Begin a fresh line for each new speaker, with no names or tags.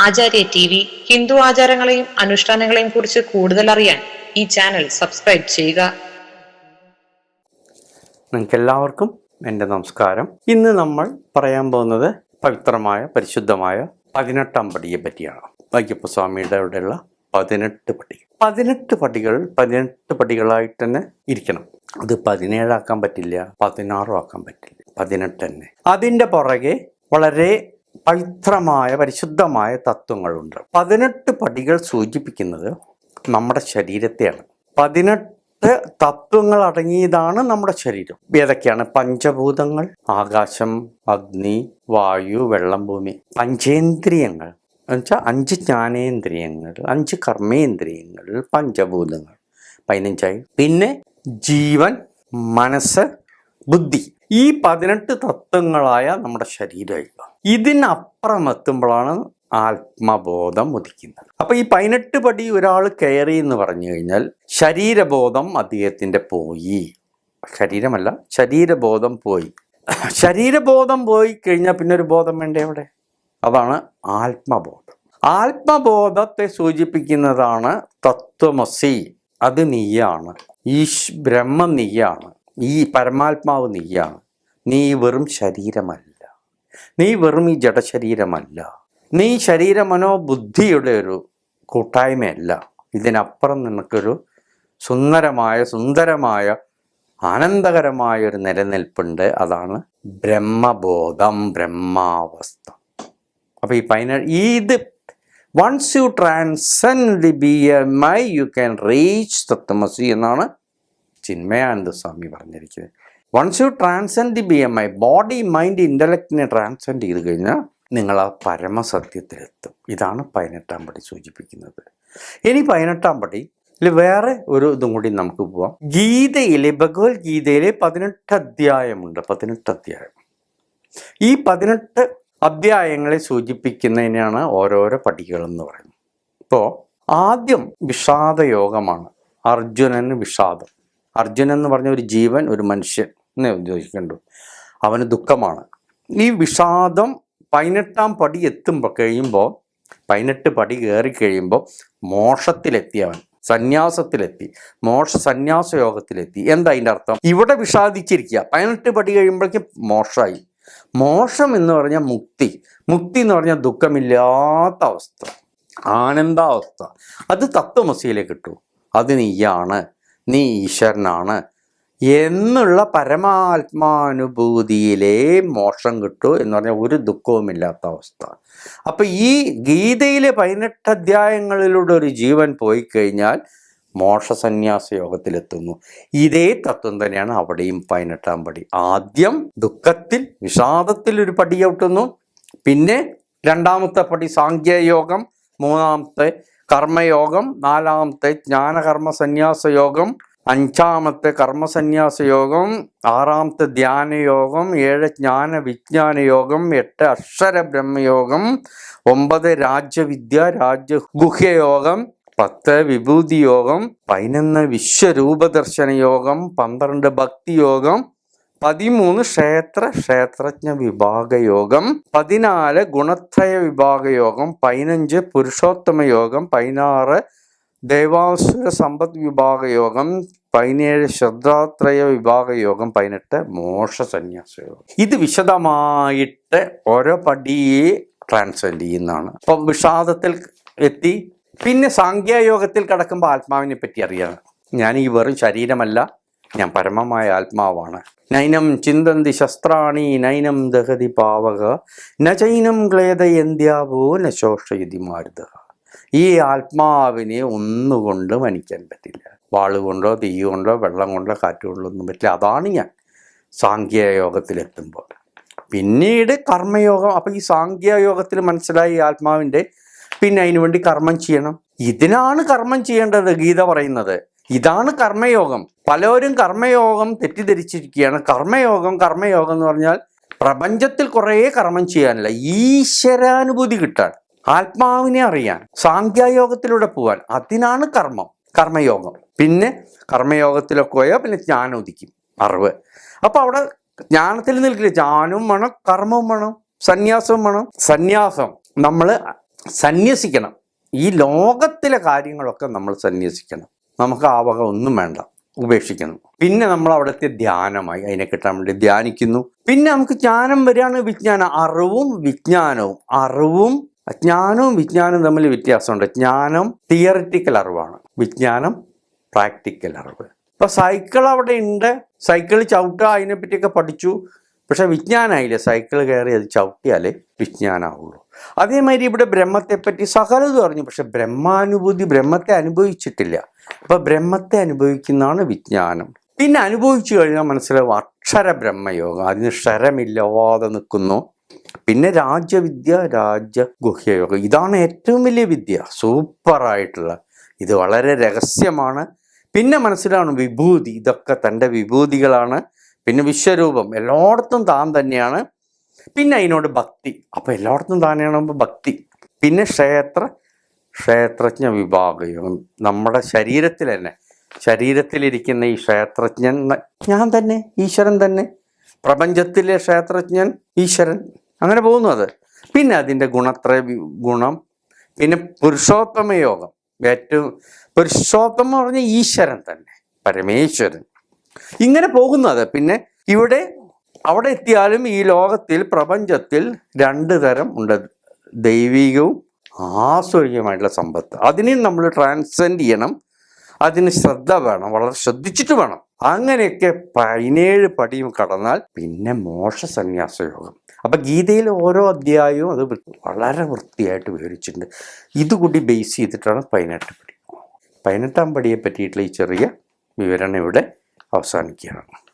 ആചാര്യ T V Hindu ആചാരങ്ങളെയും അനുഷ്ഠാനങ്ങളെയും കുറിച്ച് കൂടുതൽ അറിയാൻ ഈ ചാനൽ സബ്സ്ക്രൈബ് ചെയ്യുക.
നിങ്ങൾക്ക് എല്ലാവർക്കും എന്റെ നമസ്കാരം. ഇന്ന് നമ്മൾ പറയാൻ പോകുന്നത് പവിത്രമായ പരിശുദ്ധമായ പതിനെട്ടാം പടിയെ പറ്റിയാണ്. വൈക്കപ്പസ്വാമിയുടെ അവിടെയുള്ള പതിനെട്ട് പടി. പതിനെട്ട് പടികൾ പതിനെട്ട് പടികളായിട്ട് തന്നെ ഇരിക്കണം. അത് പതിനേഴാക്കാൻ പറ്റില്ല പതിനാറും ആക്കാൻ പറ്റില്ല പതിനെട്ട് തന്നെ. അതിന്റെ പുറകെ വളരെ പവിത്രമായ പരിശുദ്ധമായ തത്വങ്ങളുണ്ട്. പതിനെട്ട് പടികൾ സൂചിപ്പിക്കുന്നത് നമ്മുടെ ശരീരത്തെയാണ്. പതിനെട്ട് തത്വങ്ങൾ അടങ്ങിയതാണ് നമ്മുടെ ശരീരം. ഏതൊക്കെയാണ്? പഞ്ചഭൂതങ്ങൾ ആകാശം അഗ്നി വായു വെള്ളം ഭൂമി. പഞ്ചേന്ദ്രിയങ്ങൾ. എന്നുവെച്ചാൽ അഞ്ച് ജ്ഞാനേന്ദ്രിയങ്ങൾ അഞ്ച് കർമ്മേന്ദ്രിയങ്ങൾ പഞ്ചഭൂതങ്ങൾ. പതിനഞ്ചായി. പിന്നെ ജീവൻ മനസ്സ് ബുദ്ധി. ഈ പതിനെട്ട് തത്വങ്ങളായ നമ്മുടെ ശരീരമായിരുന്നു ഇതിനപ്പുറം എത്തുമ്പോഴാണ് ആത്മബോധം ഉദിക്കുന്നത്. അപ്പൊ ഈ പതിനെട്ട് പടി ഒരാൾ കയറി എന്ന് പറഞ്ഞു കഴിഞ്ഞാൽ ശരീരബോധം അദ്ദേഹത്തിന്റെ പോയി. ശരീരമല്ല ശരീരബോധം പോയി. ശരീരബോധം പോയി കഴിഞ്ഞാൽ പിന്നെ ഒരു ബോധം വേണ്ടേ അവിടെ? അതാണ് ആത്മബോധം. ആത്മബോധത്തെ സൂചിപ്പിക്കുന്നതാണ് തത്വമസി അത് നീയാണ്. ഈ ബ്രഹ്മം നീയാണ്. ഈ പരമാത്മാവ് നീയാണ്. നീ വെറും ശരീരമല്ല. നീ വെറും ഈ ജഡശരീരമല്ല. നീ ശരീരമനോ ബുദ്ധിയുടെ ഒരു കൂട്ടായ്മയല്ല. ഇതിനപ്പുറം നിനക്കൊരു സുന്ദരമായ സുന്ദരമായ ആനന്ദകരമായ ഒരു നിലനിൽപ്പുണ്ട്. അതാണ് ബ്രഹ്മബോധം ബ്രഹ്മാവസ്ഥ. അപ്പൊ ഈ പൈന ഇത് once you transcend the B M I you can reach തത്വമസി എന്നാണ് ചിന്മയാനന്ദ സ്വാമി പറഞ്ഞിരിക്കുന്നത്. Once you transcend the B M I body mind ഇന്റലക്റ്റിനെ transcend ചെയ്ത് കഴിഞ്ഞാൽ നിങ്ങൾ ആ പരമസത്യത്തിലെത്തും. ഇതാണ് പതിനെട്ടാം പടി സൂചിപ്പിക്കുന്നത്. ഇനി പതിനെട്ടാം പടി ഇതിൽ വേറെ ഒരു ഇതും കൂടി നമുക്ക് പോവാം. ഗീതയിലെ ഭഗവത്ഗീതയിലെ പതിനെട്ട് അധ്യായമുണ്ട് പതിനെട്ട് അധ്യായം. ഈ പതിനെട്ട് അധ്യായങ്ങളെ സൂചിപ്പിക്കുന്നതിനാണ് ഓരോരോ പടികൾ എന്ന് പറയുന്നത്. ഇപ്പോൾ ആദ്യം വിഷാദയോഗമാണ് അർജുനന് വിഷാദം. അർജുനൻ എന്ന് പറഞ്ഞ ഒരു ജീവൻ ഒരു മനുഷ്യൻ. എന്ന് ഉദ്ദേശിക്കണ്ടു അവന് ദുഃഖമാണ്. ഈ വിഷാദം പതിനെട്ടാം പടി എത്തുമ്പോൾ കഴിയുമ്പോൾ പതിനെട്ട് പടി കയറി കഴിയുമ്പോൾ മോക്ഷത്തിലെത്തി അവൻ. സന്യാസത്തിലെത്തി. മോക്ഷ സന്യാസ യോഗത്തിലെത്തി. എന്താ അതിന്റെ അർത്ഥം? ഇവിടെ വിഷാദിച്ചിരിക്കുക. പതിനെട്ട് പടി കഴിയുമ്പോഴേക്കും മോക്ഷമായി. മോക്ഷം എന്ന് പറഞ്ഞാൽ മുക്തി. മുക്തി എന്ന് പറഞ്ഞാൽ ദുഃഖമില്ലാത്ത അവസ്ഥ. ആനന്ദാവസ്ഥ. അത് തത്വമസിയിലേക്ക് കിട്ടൂ അത് നീയാണ്. നീ ഈശ്വരനാണ്. എന്നുള്ള പരമാത്മാനുഭൂതിയിലെ മോക്ഷം കിട്ടൂ എന്ന് പറഞ്ഞാൽ ഒരു ദുഃഖവുമില്ലാത്ത അവസ്ഥ. അപ്പം ഈ ഗീതയിലെ പതിനെട്ട് അധ്യായങ്ങളിലൂടെ ഒരു ജീവൻ പോയി കഴിഞ്ഞാൽ മോക്ഷ സന്യാസ യോഗത്തിലെത്തുന്നു. ഇതേ തത്വം തന്നെയാണ് അവിടെയും പതിനെട്ടാം പടി. ആദ്യം ദുഃഖത്തിൽ വിഷാദത്തിൽ ഒരു പടി ചവിട്ടുന്നു പിന്നെ രണ്ടാമത്തെ പടി സാഖ്യയോഗം മൂന്നാമത്തെ കർമ്മയോഗം നാലാമത്തെ ജ്ഞാനകർമ്മ സന്യാസ യോഗം അഞ്ചാമത്തെ കർമ്മസന്യാസ യോഗം ആറാമത്തെ ധ്യാനയോഗം ഏഴ് ജ്ഞാന വിജ്ഞാന യോഗം എട്ട് അക്ഷര ബ്രഹ്മയോഗം ഒമ്പത് രാജ്യവിദ്യ രാജ്യ ഗുഹ്യയോഗം പത്ത് വിഭൂതി യോഗം പതിനൊന്ന് വിശ്വരൂപദർശന യോഗം പന്ത്രണ്ട് ഭക്തി യോഗം പതിമൂന്ന് ക്ഷേത്ര ക്ഷേത്രജ്ഞ വിഭാഗ യോഗം പതിനാല് ഗുണത്രയ വിഭാഗ യോഗം പതിനഞ്ച് പുരുഷോത്തമ യോഗം പതിനാറ് ദേവാസുര സമ്പദ് വിഭാഗ യോഗം പതിനേഴ് ശ്രദ്ധാത്രയ വിഭാഗ യോഗം പതിനെട്ട് മോക്ഷ സന്യാസ യോഗം ഇത് വിശദമായിട്ട് ഓരോ പടിയെ ട്രാൻസ്ലെൻഡ് ചെയ്യുന്നതാണ്. അപ്പം വിഷാദത്തിൽ എത്തി. പിന്നെ സാഖ്യയോഗത്തിൽ കിടക്കുമ്പോൾ ആത്മാവിനെ പറ്റി അറിയാം ഞാൻ ഈ വെറും ശരീരമല്ല ഞാൻ പരമമായ ആത്മാവാണ്. നൈനം ചിന്തന്തി ശസ്ത്രാണി നൈനം ദഹതി പാവക ന ചൈനം ക്ലേദയന്ത്യാവോ ന ശോഷയുതി മാരുത ഈ ആത്മാവിനെ ഒന്നുകൊണ്ട് മനിക്കാൻ പറ്റില്ല. വാളുകൊണ്ടോ തീ കൊണ്ടോ വെള്ളം കൊണ്ടോ കാറ്റ് കൊണ്ടോ ഒന്നും പറ്റില്ല. അതാണ് ഞാൻ സാഖ്യയോഗത്തിലെത്തുമ്പോൾ. പിന്നീട് കർമ്മയോഗം അപ്പം ഈ സാഖ്യയോഗത്തിൽ മനസ്സിലായി ആത്മാവിന്റെ. പിന്നെ അതിനു വേണ്ടി കർമ്മം ചെയ്യണം. ഇതിനാണ് കർമ്മം ചെയ്യേണ്ടത് ഗീത പറയുന്നത്. ഇതാണ് കർമ്മയോഗം. പലരും കർമ്മയോഗം തെറ്റിദ്ധരിച്ചിരിക്കുകയാണ്. കർമ്മയോഗം കർമ്മയോഗം എന്ന് പറഞ്ഞാൽ പ്രപഞ്ചത്തിൽ കുറേ കർമ്മം ചെയ്യാനല്ല. ഈശ്വരാനുഭൂതി കിട്ടാൻ. ആത്മാവിനെ അറിയാൻ സാഖ്യായോഗത്തിലൂടെ പോവാൻ. അതിനാണ് കർമ്മം കർമ്മയോഗം. പിന്നെ കർമ്മയോഗത്തിലൊക്കെ പോയാൽ പിന്നെ ജ്ഞാനം ഉദിക്കും അറിവ്. അപ്പൊ അവിടെ ജ്ഞാനത്തിൽ നിൽക്കില്ല. ജ്ഞാനവും വേണം കർമ്മവും വേണം സന്യാസവും വേണം. സന്യാസം നമ്മൾ സന്യസിക്കണം. ഈ ലോകത്തിലെ കാര്യങ്ങളൊക്കെ നമ്മൾ സന്യസിക്കണം. നമുക്ക് ആ വക ഒന്നും വേണ്ട ഉപേക്ഷിക്കുന്നു പിന്നെ നമ്മൾ അവിടുത്തെ ധ്യാനമായി അതിനെ കിട്ടാൻ വേണ്ടി ധ്യാനിക്കുന്നു. പിന്നെ നമുക്ക് ജ്ഞാനം വരികയാണ് വിജ്ഞാനം. അറിവും വിജ്ഞാനവും. അറിവും ജ്ഞാനവും വിജ്ഞാനവും തമ്മിൽ വ്യത്യാസമുണ്ട്. ജ്ഞാനം തിയറിറ്റിക്കൽ അറിവാണ്. വിജ്ഞാനം പ്രാക്ടിക്കൽ അറിവ്. ഇപ്പൊ സൈക്കിൾ അവിടെ ഉണ്ട്. സൈക്കിൾ ചവിട്ടുക അതിനെ പറ്റിയൊക്കെ പഠിച്ചു. പക്ഷെ വിജ്ഞാനായില്ല? സൈക്കിൾ കയറി അത് ചവിട്ടിയാലേ വിജ്ഞാനമാവുള്ളൂ അതേമാതിരി ഇവിടെ ബ്രഹ്മത്തെപ്പറ്റി സകലത് പറഞ്ഞു പക്ഷെ ബ്രഹ്മാനുഭൂതി ബ്രഹ്മത്തെ അനുഭവിച്ചിട്ടില്ല. അപ്പൊ ബ്രഹ്മത്തെ അനുഭവിക്കുന്നതാണ് വിജ്ഞാനം. പിന്നെ അനുഭവിച്ചു കഴിഞ്ഞാൽ മനസ്സിലാവും അക്ഷര ബ്രഹ്മയോഗം അതിന് ക്ഷരമില്ലാതെ നിൽക്കുന്നു. പിന്നെ രാജ്യവിദ്യ രാജഗുഹ്യയോഗം ഇതാണ് ഏറ്റവും വലിയ വിദ്യ. സൂപ്പറായിട്ടുള്ള. ഇത് വളരെ രഹസ്യമാണ്. പിന്നെ മനസ്സിലാണ് വിഭൂതി. ഇതൊക്കെ തന്റെ വിഭൂതികളാണ്. പിന്നെ വിശ്വരൂപം. എല്ലായിടത്തും താൻ തന്നെയാണ്. പിന്നെ അതിനോട് ഭക്തി. അപ്പോൾ എല്ലായിടത്തും താനാണ് ഭക്തി. പിന്നെ ക്ഷേത്ര. ക്ഷേത്രജ്ഞ വിഭാഗയോഗം നമ്മുടെ ശരീരത്തിൽ തന്നെ. ശരീരത്തിലിരിക്കുന്ന ഈ ക്ഷേത്രജ്ഞൻ ഞാൻ തന്നെ. ഈശ്വരൻ തന്നെ. പ്രപഞ്ചത്തിലെ ക്ഷേത്രജ്ഞൻ ഈശ്വരൻ. അങ്ങനെ പോകുന്നു അത്. പിന്നെ അതിന്റെ ഗുണത്ര ഗുണം. പിന്നെ പുരുഷോത്തമ യോഗം. ഏറ്റവും പുരുഷോത്തമം എന്ന് പറഞ്ഞാൽ ഈശ്വരൻ തന്നെ പരമേശ്വരൻ. ഇങ്ങനെ പോകുന്നത് പിന്നെ ഇവിടെ അവിടെ എത്തിയാലും ഈ ലോകത്തിൽ പ്രപഞ്ചത്തിൽ രണ്ട് തരം ഉണ്ട്. ദൈവികവും ആസ്വര്യമായിട്ടുള്ള സമ്പത്ത്. അതിനെ നമ്മൾ ട്രാൻസെൻഡ് ചെയ്യണം. അതിന് ശ്രദ്ധ വേണം. വളരെ ശ്രദ്ധിച്ചിട്ട് വേണം. അങ്ങനെയൊക്കെ പതിനേഴ് പടിയും കടന്നാൽ പിന്നെ മോക്ഷ സന്യാസ യോഗം അപ്പൊ ഗീതയിൽ ഓരോ അധ്യായവും അത് വളരെ വൃത്തിയായിട്ട് വിവരിച്ചിട്ടുണ്ട്. ഇതുകൂടി ബേസ് ചെയ്തിട്ടാണ് പതിനെട്ട് പടി പതിനെട്ടാം പടിയെ പറ്റിയിട്ടുള്ള ഈ ചെറിയ വിവരണം ഇവിടെ അവസാനിക്കുകയാണ്.